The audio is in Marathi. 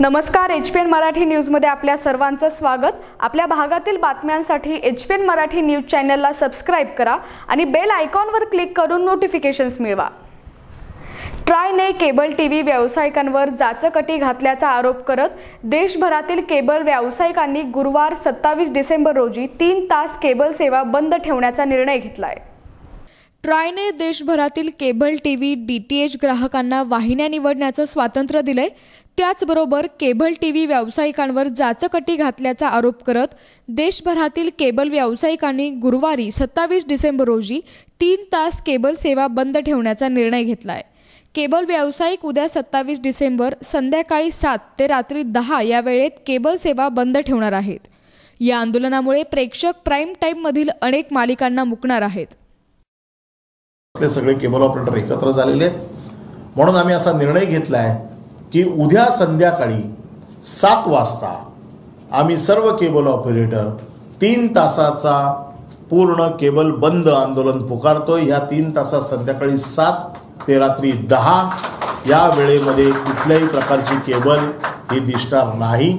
नमस्कार एच पी एन मराठी न्यूजमध्ये आपल्या सर्वांचं स्वागत. आपल्या भागातील बातम्यांसाठी H P N Marathi news चॅनलला सबस्क्राईब करा आणि बेल आयकॉनवर क्लिक करून नोटिफिकेशन्स मिळवा. ट्रायने केबल टी व्ही व्यावसायिकांवर जाचकटी घातल्याचा आरोप करत देशभरातील केबल व्यावसायिकांनी गुरुवार सत्तावीस डिसेंबर रोजी तीन तास केबल सेवा बंद ठेवण्याचा निर्णय घेतला आहे ट्रायने देशभरातील cable T V D T H ग्राहकांना वाहिन्या निवडण्याचं स्वातंत्र्य दिलंय. त्याचबरोबर केबल टी व्ही व्यावसायिकांवर जाचकटी घातल्याचा आरोप करत देशभरातील केबल व्यावसायिकांनी गुरुवारी सत्तावीस डिसेंबर रोजी तीन तास केबल सेवा बंद ठेवण्याचा निर्णय घेतला आहे केबल व्यावसायिक उद्या सत्तावीस डिसेंबर संध्याकाळी सात ते रात्री दहा या वेळेत केबल सेवा बंद ठेवणार आहेत. या आंदोलनामुळे प्रेक्षक प्राईम टाईममधील अनेक मालिकांना मुकणार आहेत. ते सगळे केबल ऑपरेटर एकत्र झालेले आहेत. म्हणून आम्ही असा निर्णय घेतला आहे की उद्या संध्याकाळी सात वाजता आम्ही सर्व केबल ऑपरेटर तीन तासाचा पूर्ण केबल बंद आंदोलन पुकारतोय. ह्या तीन तासात संध्याकाळी सात ते रात्री दहा या वेळेमध्ये कुठल्याही प्रकारची केबल ही दिसणार नाही.